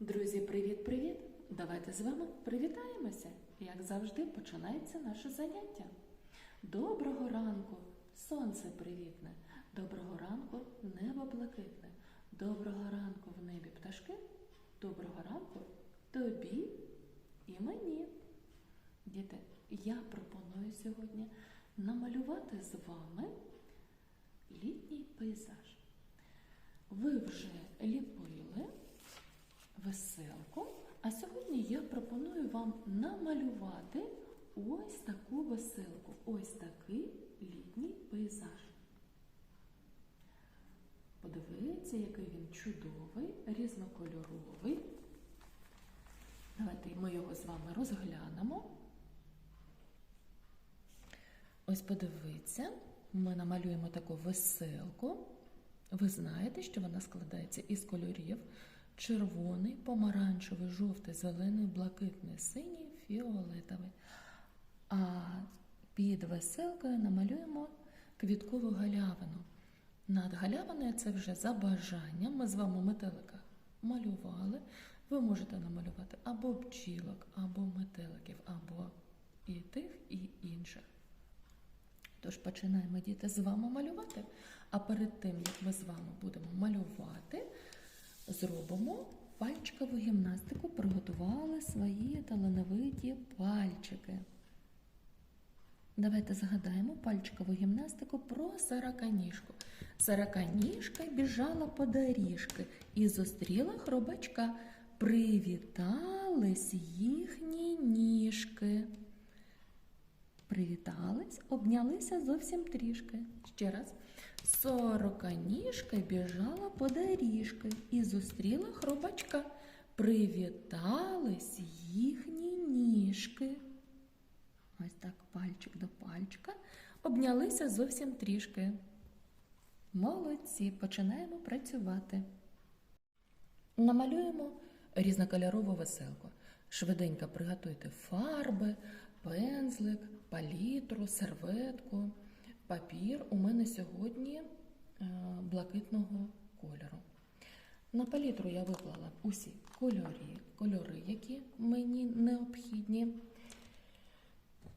Друзі, привіт-привіт! Давайте з вами привітаємося. Як завжди, починається наше заняття. Доброго ранку! Сонце привітне, доброго ранку небо блакитне, доброго ранку в небі пташки, доброго ранку тобі і мені. Діти, я пропоную сьогодні намалювати з вами літній пейзаж. Ви вже ліпили веселку, а сьогодні я пропоную вам намалювати ось таку веселку, ось такий літній пейзаж. Подивіться, який він чудовий, різнокольоровий. Давайте ми його з вами розглянемо. Ось подивіться, ми намалюємо таку веселку. Ви знаєте, що вона складається із кольорів червоний, помаранчевий, жовтий, зелений, блакитний, синій, фіолетовий. А під веселкою намалюємо квіткову галявину. Над галявиною це вже за бажанням. Ми з вами метелика малювали. Ви можете намалювати або бджілок, або метеликів, або і тих, і інших. Тож починаємо діти з вами малювати. А перед тим, як ми з вами будемо малювати, зробимо пальчикову гімнастику, приготували свої талановиті пальчики. Давайте згадаємо пальчикову гімнастику про сороканіжку. Сороканіжка біжала по доріжки і зустріла хробачка. Привітались їхні ніжки. Привітались, обнялися зовсім трішки. Ще раз. Сороканіжка біжала по доріжки і зустріла хробачка. Привітались їхні ніжки. Ось так пальчик до пальчика. Обнялися зовсім трішки. Молодці, починаємо працювати. Намалюємо різнокольорову веселку. Швиденько приготуйте фарби, пензлик, палітру, серветку, папір. У мене сьогодні е, блакитного кольору. На палітру я виклала усі кольори, кольори, які мені необхідні.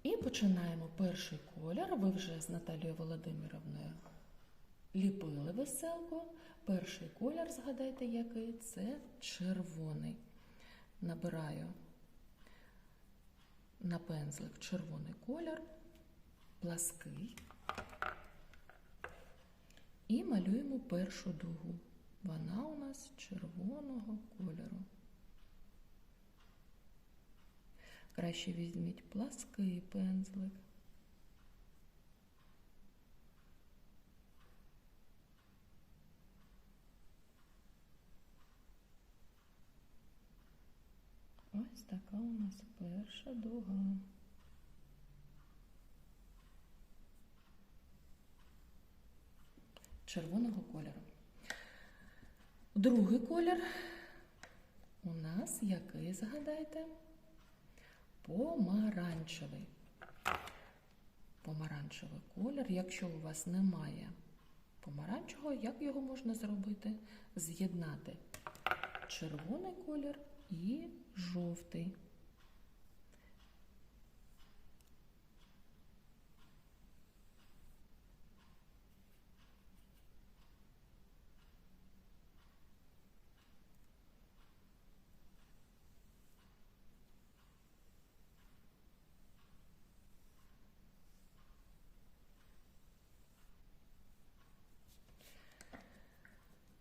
І починаємо перший колір. Ви вже з Наталією Володимировною ліпили веселку. Перший колір, згадайте, який це червоний. Набираю на пензлик червоний колір, плаский. І малюємо першу дугу. Вона у нас червоного кольору. Краще візьміть плаский пензлик. Ось така у нас перша дуга. Червоного кольору. Другий колір у нас який, згадайте? Помаранчевий. Помаранчевий колір. Якщо у вас немає помаранчевого, як його можна зробити? З'єднати червоний колір і жовтий.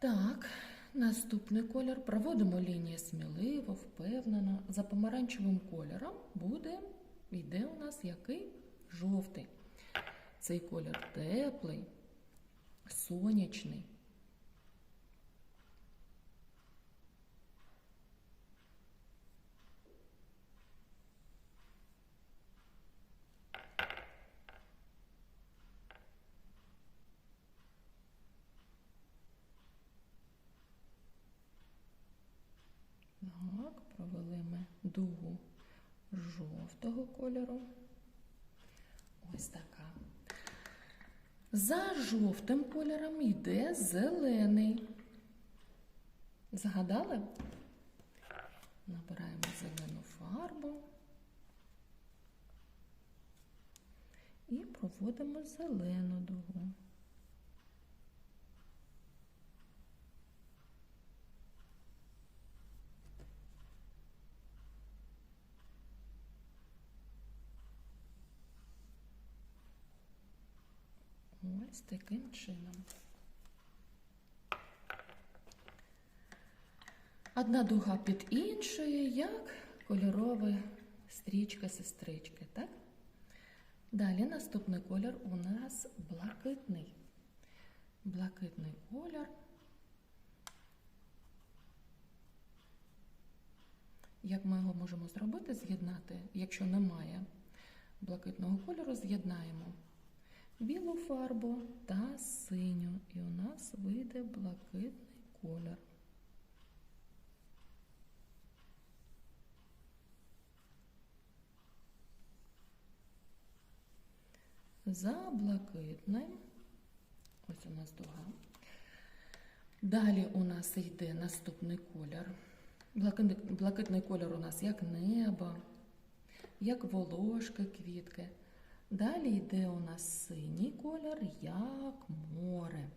Так, наступний колір. Проводимо лінії сміливо, впевнено. За помаранчевим кольором буде, йде у нас який жовтий. Цей колір теплий, сонячний. Так, провели ми дугу жовтого кольору. Ось така. За жовтим кольором йде зелений. Згадали? Набираємо зелену фарбу і проводимо зелену дугу. Ось таким чином. Одна дуга під іншою, як кольорова стрічка-сестрички, так? Далі наступний колір у нас блакитний. Блакитний колір. Як ми його можемо зробити, з'єднати, якщо немає блакитного кольору, з'єднаємо білу фарбу та синю. І у нас вийде блакитний колір. За блакитним, ось у нас дуга. Далі у нас йде наступний колір. Блакитний, колір у нас як небо, як волошки, квітки. Далі йде у нас синій колір, як море.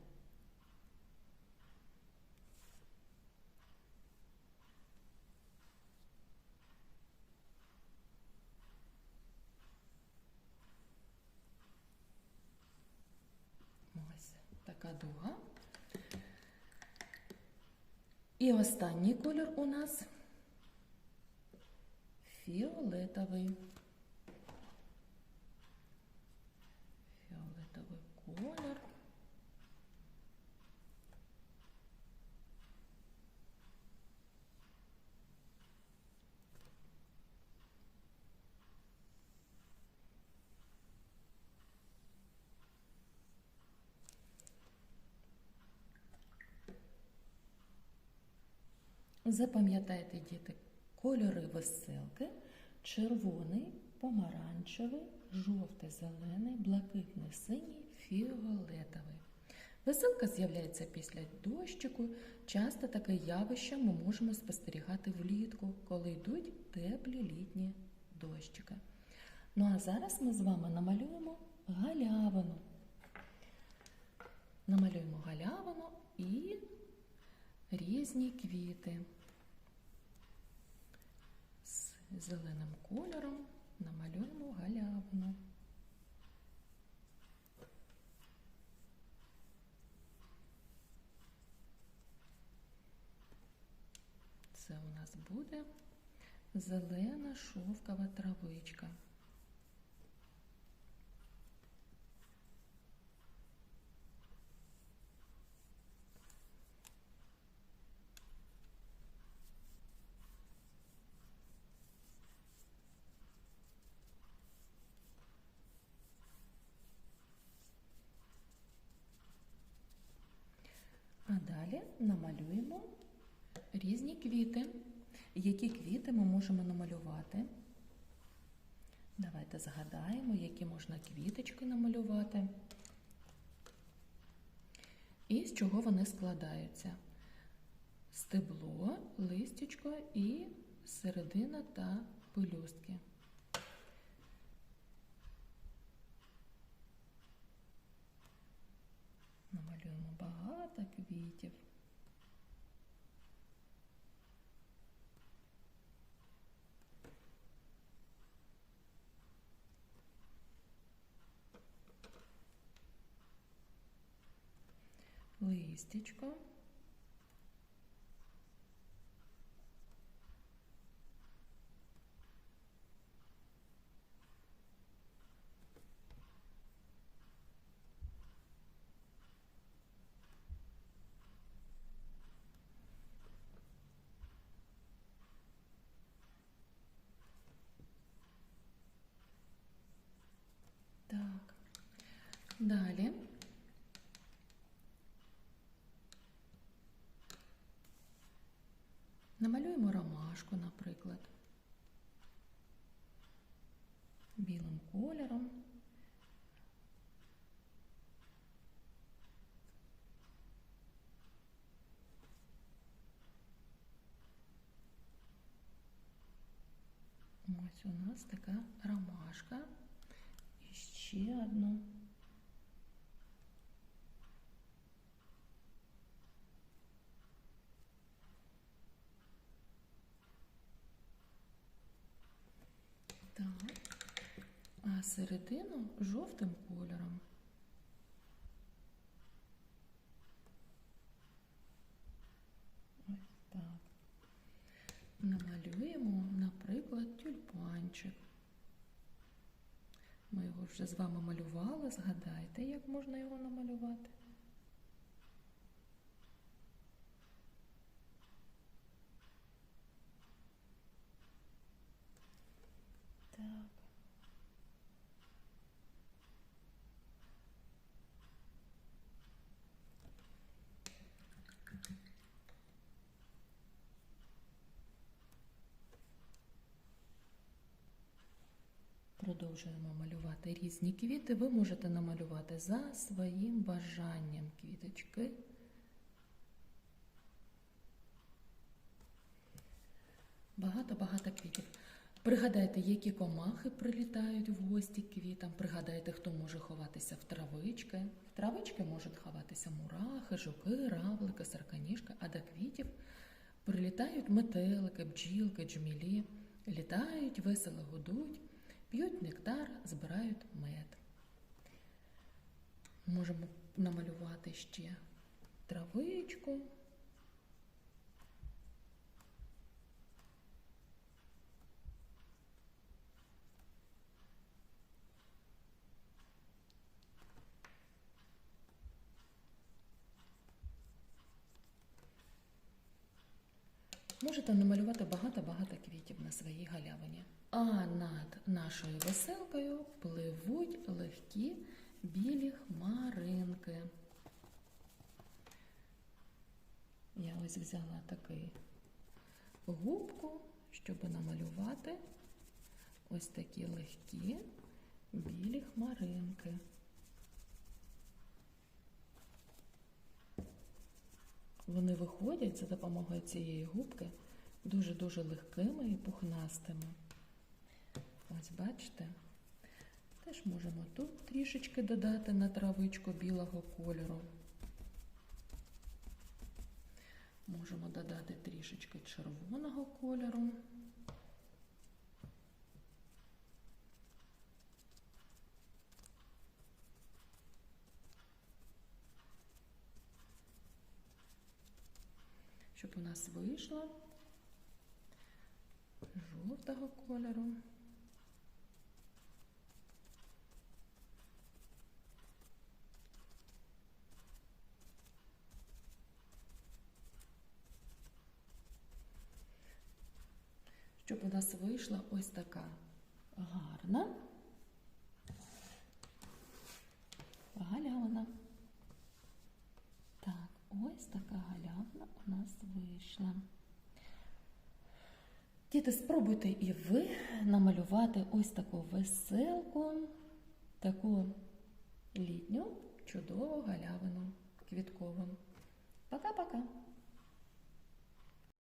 Така дуга. І останній колір у нас фіолетовий. Фіолетовий колір. Запам'ятайте, діти, кольори веселки червоний, помаранчевий, жовтий-зелений, блакитний, синій, фіолетовий. Веселка з'являється після дощику. Часто таке явище ми можемо спостерігати влітку, коли йдуть теплі літні дощики. Ну а зараз ми з вами намалюємо галявину. Намалюємо галявину і різні квіти. З зеленим кольором намалюємо галявину. Це у нас буде зелена шовкова травичка. А далі намалюємо різні квіти. Які квіти ми можемо намалювати? Давайте згадаємо, які можна квіточки намалювати. І з чого вони складаються? Стебло, листячко і середина та пелюстки. Багато квітів. Листячко. Далі. Намалюємо ромашку, наприклад, білим кольором. Ось у нас така ромашка. І ще одну. А середину жовтим кольором. Ось так. Намалюємо, наприклад, тюльпанчик. Ми його вже з вами малювали. Згадайте, як можна його намалювати. Так. Продовжуємо малювати різні квіти. Ви можете намалювати за своїм бажанням квіточки. Багато-багато квітів. Пригадайте, які комахи прилітають в гості квітам. Пригадайте, хто може ховатися в травички. В травички можуть ховатися мурахи, жуки, равлики, сарканіжки, а до квітів прилітають метелики, бджілки, джмілі, літають, весело гудуть, п'ють нектар, збирають мед. Можемо намалювати ще травичку. Можете намалювати багато-багато квітів на своїй галявині. А нашою веселкою пливуть легкі білі хмаринки. Я ось взяла таку губку, щоб намалювати ось такі легкі білі хмаринки. Вони виходять за допомогою цієї губки дуже-дуже легкими і пухнастими. Ось бачите? Теж можемо тут трішечки додати на травичку білого кольору. Можемо додати трішечки червоного кольору. щоб у нас вийшло жовтого кольору. Щоб у нас вийшла ось така гарна галявина. Так, ось така галявина у нас вийшла. Діти, спробуйте і ви намалювати ось таку веселку, таку літню чудову галявину квіткову. Пока-пока!